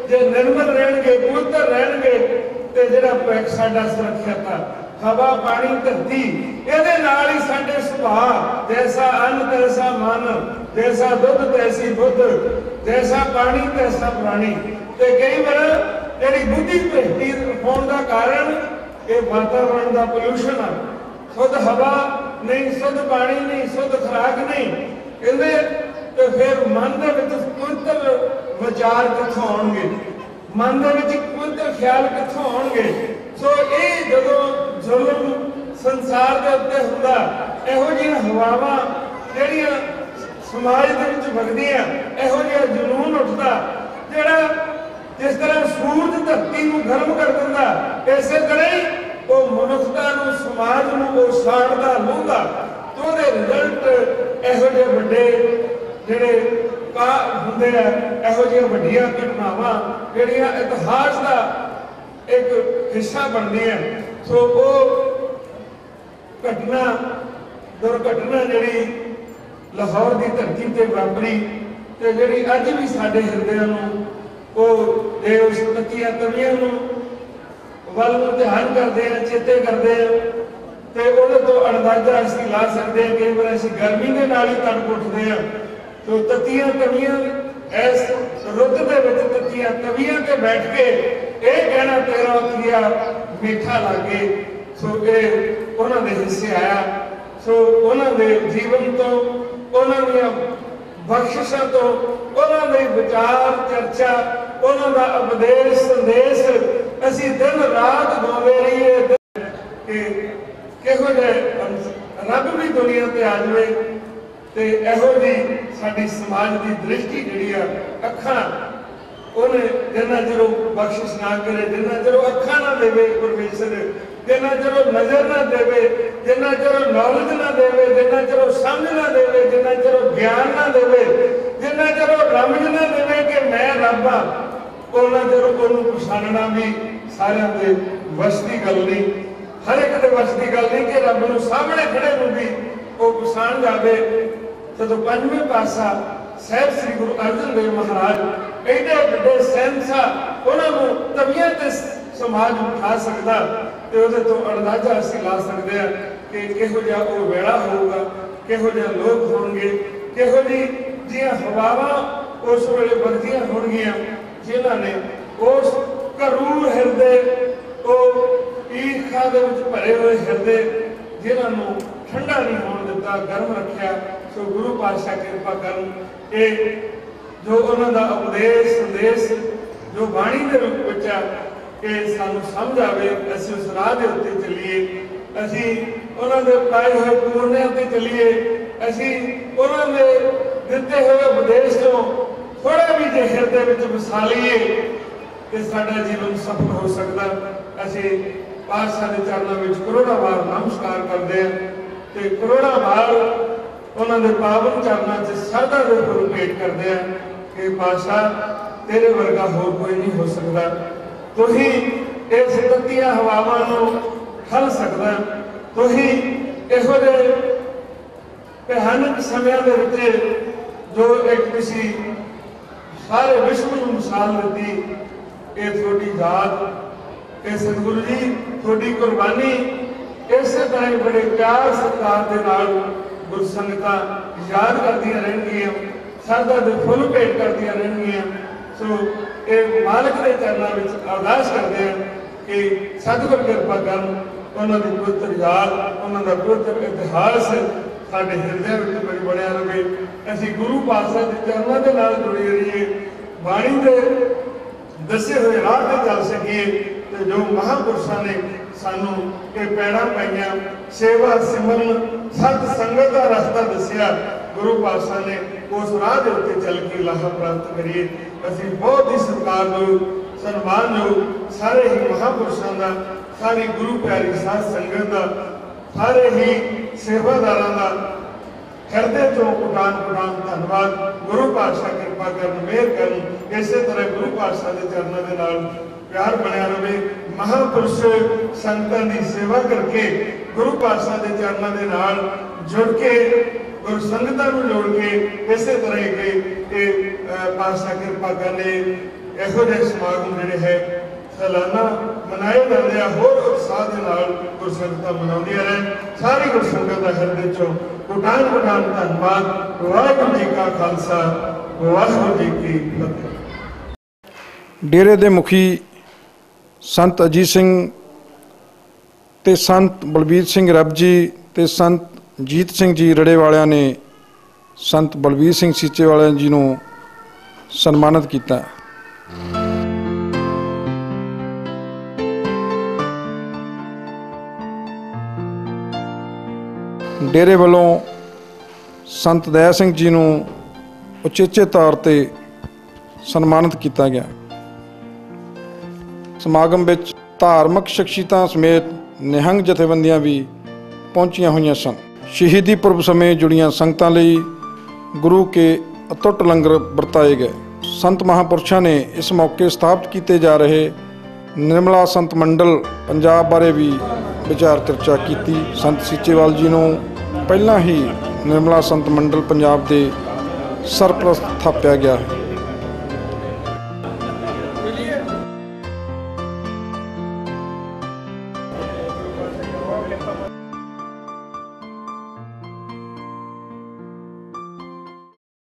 ਜੇ ਨਿਰਮਲ ਰਹਿਣਗੇ, ਪਵਿੱਤਰ ਰਹਿਣਗੇ, ਤੇ ਜਿਹੜਾ ਭਵਿੱਖ ਸਾਡਾ ਸੁਰੱਖਿਅਤ ਆ। ਹਵਾ, ਪਾਣੀ, ਧਰਤੀ, ਇਹਦੇ ਨਾਲ ਹੀ ਸਾਡੇ ਸੁਭਾਅ, ਜੈਸਾ ਅੰਨ, ਤੈਸਾ ਮਨ ਜੈਸਾ ਦੁੱਧ ਤੈਸੀ ਬੁੱਧ ਜੈਸਾ ਪਾਣੀ ਤੈਸਾ ਪ੍ਰਾਣੀ। ਤੇ ਕਈ ਵਾਰ ਜਿਹੜੀ ਬੁੱਧੀ ਭ੍ਰਿਸ਼ਟੀ ਹੋਣ ਦਾ ਕਾਰਨ ਇਹ ਵਾਤਾਵਰਣ ਦਾ ਪੋਲੂਸ਼ਨ ਆ। ਸ਼ੁੱਧ ਹਵਾ ਨਹੀਂ, ਸ਼ੁੱਧ ਪਾਣੀ ਨਹੀਂ, ਸ਼ੁੱਧ ਖੁਰਾਕ ਨਹੀਂ। ਕਹਿੰਦੇ ਤੇ ਫਿਰ ਮਨ ਦੇ ਵਿੱਚ ਪਵਿੱਤਰ ਵਿਚਾਰ ਕਿੱਥੋਂ ਆਉਣਗੇ? ਮਨ ਦੇ ਵਿੱਚ ਪਵਿੱਤਰ ਖਿਆਲ ਕਿੱਥੋਂ ਆਉਣਗੇ? ਸੋ ਇਹ ਜਦੋਂ ਜ਼ੁਲਮ ਸੰਸਾਰ ਦੇ ਉੱਤੇ ਹੁੰਦਾ, ਇਹੋ ਜਿਹੀਆਂ ਹਵਾਵਾਂ ਜਿਹੜੀਆਂ ਸਮਾਜ ਦੇ ਵਿੱਚ ਵਗਦੀਆਂ ਇਹੋ ਜਿਹਾ ਜਨੂਨ ਉੱਠਦਾ, ਜਿਹੜਾ ਜਿਸ ਤਰ੍ਹਾਂ ਸੂਰਜ ਧਰਤੀ ਨੂੰ ਗਰਮ ਕਰ ਦਿੰਦਾ, ਇਸੇ ਤਰ੍ਹਾਂ ਹੀ ਉਹ ਮਨੁੱਖਤਾ ਨੂੰ, ਸਮਾਜ ਨੂੰ ਉਹ ਸਾੜਦਾ ਲੂੰਦਾ ਉਹਦੇ ਰਿਜ਼ਲਟ ਇਹੋ ਜਿਹੇ ਵੱਡੇ ਜਿਹੜੇ ਕਾ ਹੁੰਦੇ ਆ, ਇਹੋ ਜਿਹੀਆਂ ਵੱਡੀਆਂ ਘਟਨਾਵਾਂ, ਜਿਹੜੀਆਂ ਇਤਿਹਾਸ ਦਾ ਇੱਕ ਹਿੱਸਾ ਬਣਦੀਆਂ ਸੋ ਉਹ ਘਟਨਾ, ਦੁਰਘਟਨਾ ਜਿਹੜੀ ਲਾਹੌਰ ਦੀ ਧਰਤੀ ਤੇ ਵਾਪਰੀ ਤੇ ਜਿਹੜੀ ਅੱਜ ਵੀ ਸਾਡੇ ਹਿਰਦਿਆਂ ਨੂੰ, ਉਹ ਜੇ ਉਸ ਤਕੀਆਂ ਨੂੰ ਵੱਲ ਨੂੰ ਧਿਆਨ ਕਰਦੇ ਆ, ਚੇਤੇ ਕਰਦੇ ਆ ਤੇ ਉਹਦੇ ਤੋਂ ਅੰਦਾਜ਼ਾ ਅਸੀਂ ਲਾ ਸਕਦੇ ਆ, ਕਈ ਵਾਰ ਅਸੀਂ ਗਰਮੀ ਦੇ ਨਾਲ ਹੀ ਤੜਪ ਉੱਠਦੇ ਆ। ਤੋ ਤਤੀਆਂ ਤਵੀਆਂ, ਇਸ ਰੁੱਤ ਦੇ ਵਿੱਚ ਤਤੀਆਂ ਤਵੀਆਂ ਤੇ ਬੈਠ ਕੇ ਇਹ ਕਹਿਣਾ ਤੇਰਾ ਉਤਰਿਆ ਮਿੱਠਾ ਲਾਗੇ। ਸੋ ਇਹ ਉਹਨਾਂ ਦੇ ਹਿੱਸੇ ਆਇਆ। ਸੋ ਉਹਨਾਂ ਦੇ ਜੀਵਨ ਤੋਂ ਉਹਨਾਂ ਦੀਆਂ ਬਖਸ਼ਿਸ਼ਾਂ ਤੋਂ ਉਹਨਾਂ ਦੇ ਵਿਚਾਰ, ਚਰਚਾ, ਉਹਨਾਂ ਦਾ ਉਪਦੇਸ਼, ਸੰਦੇਸ਼ ਅਸੀਂ ਦਿਨ ਰਾਤ ਗਾਉਂਦੇ ਰਹੀਏ, ਕਿ ਕਿਹੋ ਜਿਹੇ ਰੱਬ ਵੀ ਦੁਨੀਆ ਤੇ ਆ ਜਾਵੇ ਤੇ ਇਹੋ ਜੀ ਸਾਡੀ ਸਮਾਜ ਦੀ ਦ੍ਰਿਸ਼ਟੀ ਜਿਹੜੀ ਆ, ਅੱਖਾਂ ਉਹਨੇ ਜਿੰਨਾ ਚਿਰ ਉਹ ਬਖਸ਼ਿਸ਼ ਨਾ ਕਰੇ, ਜਿੰਨਾ ਚਿਰ ਉਹ ਅੱਖਾਂ ਨਾ ਦੇਵੇ ਪਰਮੇਸ਼ਰ ਜਿੰਨਾ ਚਿਰ ਨਜ਼ਰ ਨਾ ਦੇਵੇ, ਜਿੰਨਾ ਚਿਰ ਨੌਲੇਜ ਨਾ ਦੇਵੇ, ਜਿੰਨਾ ਚਿਰ ਸਮਝ ਨਾ ਦੇਵੇ, ਜਿੰਨਾ ਚਿਰ ਗਿਆਨ ਨਾ ਦੇਵੇ, ਜਿੰਨਾ ਚਿਰ ਉਹ ਨਾ ਦੇਵੇ ਕਿ ਮੈਂ ਰੱਬ ਆ, ਉਹਨਾਂ ਚਿਰ ਉਹਨੂੰ ਪਛਾਣਨਾ ਵੀ ਸਾਰਿਆਂ ਦੇ ਵਸ ਦੀ ਗੱਲ ਨਹੀਂ। ਹਰ ਇੱਕ ਦੇ ਵਸ ਦੀ ਗੱਲ ਨਹੀਂ ਕਿ ਰੱਬ ਨੂੰ ਸਾਹਮਣੇ ਖੜੇ ਨੂੰ ਵੀ ਉਹ ਪਛਾਣ ਜਾਵੇ। ਜਦੋਂ ਪੰਜਵੇਂ ਪਾਸਾ ਸਹਿਬ ਸ੍ਰੀ ਗੁਰੂ ਅਰਜਨ ਦੇਵ ਮਹਾਰਾਜ ਐਡੇ ਵੱਡੇ ਸੈਂਸਾ ਉਹਨਾਂ ਨੂੰ ਤਵੀਆਂ ਤੇ ਸਮਾਜ ਉਠਾ ਸਕਦਾ ਤੇ ਉਹਦੇ ਤੋਂ ਅੰਦਾਜ਼ਾ ਅਸੀਂ ਲਾ ਸਕਦੇ ਆ ਕਿ ਕਿਹੋ ਜਿਹਾ ਉਹ ਵੇਲਾ ਹੋਊਗਾ, ਕਿਹੋ ਜਿਹੇ ਲੋਕ ਹੋਣਗੇ, ਕਿਹੋ ਜਿਹੀ ਜੀਆਂ ਹਵਾਵਾਂ ਉਸ ਵੇਲੇ ਵਗਦੀਆਂ ਹੋਣਗੀਆਂ, ਜਿਨ੍ਹਾਂ ਨੇ ਉਸ ਕਰੂਰ ਹਿਰਦੇ, ਉਹ ਈਰਖਾ ਦੇ ਵਿੱਚ ਭਰੇ ਹੋਏ ਹਿਰਦੇ, ਜਿਨ੍ਹਾਂ ਨੂੰ ਠੰਡਾ ਨਹੀਂ ਹੋਣ ਦਿੱਤਾ, ਗਰਮ ਰੱਖਿਆ। ਸੋ ਗੁਰੂ ਪਾਤਸ਼ਾਹ ਕਿਰਪਾ ਕਰਨ, ਇਹ ਜੋ ਉਹਨਾਂ ਦਾ ਉਪਦੇਸ਼, ਸੰਦੇਸ਼, ਜੋ ਬਾਣੀ ਦੇ ਰੂਪ ਵਿੱਚ ਆ ਕਿ ਸਾਨੂੰ ਸਮਝ ਆਵੇ, ਅਸੀਂ ਉਸ ਰਾਹ ਦੇ ਉੱਤੇ ਚੱਲੀਏ। ਅਸੀਂ ਉਹਨਾਂ ਦੇ ਪਾਏ ਹੋਏ ਪੂਰਨਿਆਂ ਤੇ ਚੱਲੀਏ। ਅਸੀਂ ਉਹਨਾਂ ਦੇ ਦਿੱਤੇ ਹੋਏ ਉਪਦੇਸ਼ ਤੋਂ ਥੋੜਾ ਵੀ ਜੇ ਹਿਰਦੇ ਵਿੱਚ ਵਸਾਲੀਏ ਤੇ ਸਾਡਾ ਜੀਵਨ ਸਫਲ ਹੋ ਸਕਦਾ। ਅਸੀਂ ਪਾਤਸ਼ਾਹ ਦੇ ਚਰਨਾਂ ਵਿੱਚ ਕਰੋੜਾਂ ਵਾਰ ਨਮਸਕਾਰ ਕਰਦੇ ਹਾਂ ਤੇ ਕਰੋੜਾਂ ਵਾਰ ਉਹਨਾਂ ਦੇ ਪਾਵਨ ਚਰਨਾਂ 'ਚ ਸਰਦਾ ਦੇ ਫੁੱਲ ਭੇਟ ਕਰਦੇ ਹਾਂ ਕਿ ਪਾਤਸ਼ਾਹ, ਤੇਰੇ ਵਰਗਾ ਹੋਰ ਕੋਈ ਨਹੀਂ ਹੋ ਸਕਦਾ। ਤੁਸੀਂ ਇਹ ਤੱਤੀਆਂ ਹਵਾਵਾਂ ਨੂੰ ਖਲ ਸਕਦਾ ਤੁਸੀਂ ਇਹੋ ਜਿਹੇ ਭਿਆਨਕ ਸਮਿਆਂ ਦੇ ਵਿੱਚ ਜੋ ਇੱਕ ਤੁਸੀਂ ਸਾਰੇ ਵਿਸ਼ਵ ਨੂੰ ਮਿਸਾਲ ਦਿੱਤੀ, ਇਹ ਤੁਹਾਡੀ ਜਾਤ ਇਹ ਸਤਿਗੁਰੂ ਜੀ, ਤੁਹਾਡੀ ਕੁਰਬਾਨੀ, ਇਸੇ ਤਰ੍ਹਾਂ ਹੀ ਬੜੇ ਪਿਆਰ ਸਤਿਕਾਰ ਦੇ ਨਾਲ ਗੁਰਸੰਗਤਾਂ ਯਾਦ ਕਰਦੀਆਂ ਰਹਿਣਗੀਆਂ ਸਰਦਾ ਦੇ ਫੁੱਲ ਭੇਟ ਕਰਦੀਆਂ ਰਹਿਣਗੀਆਂ। ਸੋ ਇਹ ਮਾਲਕ ਦੇ ਚਰਨਾਂ ਵਿੱਚ ਅਰਦਾਸ ਕਰਦੇ ਹਾਂ ਕਿ ਸਤਿਗੁਰ ਕਿਰਪਾ ਕਰਨ ਉਹਨਾਂ ਦੀ ਪਵਿੱਤਰ ਯਾਦ, ਉਹਨਾਂ ਦਾ ਪਵਿੱਤਰ ਇਤਿਹਾਸ ਸਾਡੇ ਹਿਰਦਿਆਂ ਵਿੱਚ ਬੜੀ ਬਣਿਆ ਰਵੇ। ਅਸੀਂ ਗੁਰੂ ਪਾਤਸ਼ਾਹ ਦੇ ਚਰਨਾਂ ਦੇ ਨਾਲ ਜੁੜੇ ਰਹੀਏ, ਬਾਣੀ ਦੇ ਦੱਸੇ ਹੋਏ ਰਾਹ ਤੇ ਚੱਲ ਸਕੀਏ ਤੇ ਜੋ ਮਹਾਪੁਰਸ਼ਾਂ ਨੇ ਸਾਨੂੰ ਇਹ ਪੈੜਾਂ ਪਾਈਆਂ, ਸੇਵਾ, ਸਿਮਰਨ, ਸਤ ਸੰਗਤ ਦਾ ਰਸਤਾ ਦੱਸਿਆ, ਗੁਰੂ ਪਾਤਸ਼ਾਹ ਨੇ ਉਸ ਰਾਹ ਦੇ ਉੱਤੇ ਚੱਲ ਕੇ ਲਾਹਾ ਪ੍ਰਾਪਤ ਕਰੀਏ। ਅਸੀਂ ਬਹੁਤ ਹੀ ਸਤਿਕਾਰਯੋਗ, ਸਨਮਾਨਯੋਗ ਸਾਰੇ ਹੀ ਮਹਾਪੁਰਸ਼ਾਂ ਦਾ, ਸਾਰੀ ਗੁਰੂ ਪਿਆਰੀ ਸਾਧ ਸੰਗਤ ਦਾ, ਸਾਰੇ ਹੀ ਸੇਵਾਦਾਰਾਂ ਦਾ ਹਿਰਦੇ ਤੋਂ ਉਡਾਨ ਉਡਾਨ ਧੰਨਵਾਦ। ਗੁਰੂ ਪਾਤਸ਼ਾਹ ਕਿਰਪਾ ਕਰਨ, ਮਿਹਰ ਕਰਨ, ਇਸੇ ਤਰ੍ਹਾਂ ਗੁਰੂ ਪਾਤਸ਼ਾਹ ਦੇ ਚਰਨਾਂ ਦੇ ਨਾਲ ਪਿਆਰ ਬਣਿਆ ਰਵੇ। ਮਹਾਪੁਰਸ਼ ਸੰਗਤਾਂ ਦੀ ਸੇਵਾ ਕਰਕੇ ਗੁਰੂ ਪਾਤਸ਼ਾਹ ਦੇ ਚਰਨਾਂ ਦੇ ਨਾਲ ਜੁੜ ਕੇ ਗੁਰ ਸੰਗਤਾਂ ਨੂੰ ਜੋੜ ਕੇ ਇਸੇ ਤਰ੍ਹਾਂ ਹੀ ਕਿ ਇਹ ਅਹ, ਕਿਰਪਾ ਕਰਨੇ ਇਹੋ ਜਿਹੇ ਸਮਾਗਮ ਜਿਹੜੇ ਹੈ ਸਾਲਾਨਾ ਮਨਾਏ ਜਾਂਦੇ ਆ ਹੋਰ ਉਤਸ਼ਾਹ ਦੇ ਨਾਲ ਗੁਰਸੰਗਤਾਂ ਮਨਾਉਂਦੀਆਂ ਰਹਿਣ। ਸਾਰੀ ਗੁਰਸੰਗਤ ਦਾ ਹਿਰਦੇ ਚੋਂ ਉਡਾਨ ਉਡਾਨ ਧੰਨਵਾਦ। ਵਾਹਿਗੁਰੂ ਜੀ ਕਾ ਖਾਲਸਾ ਵਾਹਿਗੁਰੂ ਜੀ ਕੀ ਫਤਿਹ। ਡੇਰੇ ਦੇ ਮੁਖੀ ਸੰਤ ਅਜੀਤ ਸਿੰਘ ਤੇ ਸੰਤ ਬਲਬੀਰ ਸਿੰਘ ਰੱਬ ਜੀ ਤੇ ਸੰਤ ਜੀਤ ਸਿੰਘ ਜੀ ਰੜੇ ਵਾਲਿਆਂ ਨੇ ਸੰਤ ਬਲਬੀਰ ਸਿੰਘ ਸੀਚੇ ਵਾਲਿਆਂ ਜੀ ਨੂੰ ਸਨਮਾਨਿਤ ਕੀਤਾ। ਡੇਰੇ ਵੱਲੋਂ ਸੰਤ ਦਇਆ ਸਿੰਘ ਜੀ ਨੂੰ ਉਚੇਚੇ ਤੌਰ ਤੇ ਸਨਮਾਨਿਤ ਕੀਤਾ ਗਿਆ। ਸਮਾਗਮ ਵਿੱਚ ਧਾਰਮਿਕ ਸ਼ਖਸੀਅਤਾਂ ਸਮੇਤ ਨਿਹੰਗ ਜਥੇਬੰਦੀਆਂ ਵੀ ਪਹੁੰਚੀਆਂ ਹੋਈਆਂ ਸਨ। ਸ਼ਹੀਦੀ ਪੁਰਬ ਸਮੇਂ ਜੁੜੀਆਂ ਸੰਗਤਾਂ ਲਈ ਗੁਰੂ ਕੇ ਅਤੁੱਟ ਲੰਗਰ ਵਰਤਾਏ ਗਏ। ਸੰਤ ਮਹਾਪੁਰਸ਼ਾਂ ਨੇ ਇਸ ਮੌਕੇ ਸਥਾਪਿਤ ਕੀਤੇ ਜਾ ਰਹੇ ਨਿਰਮਲਾ ਸੰਤ ਮੰਡਲ ਪੰਜਾਬ ਬਾਰੇ ਵੀ ਵਿਚਾਰ ਚਰਚਾ ਕੀਤੀ। ਸੰਤ ਸੀਚੇਵਾਲ ਜੀ ਨੂੰ ਪਹਿਲਾਂ ਹੀ ਨਿਰਮਲਾ ਸੰਤ ਮੰਡਲ ਪੰਜਾਬ ਦੇ ਸਰਪ੍ਰਸਤ ਥਾਪਿਆ ਗਿਆ ਹੈ।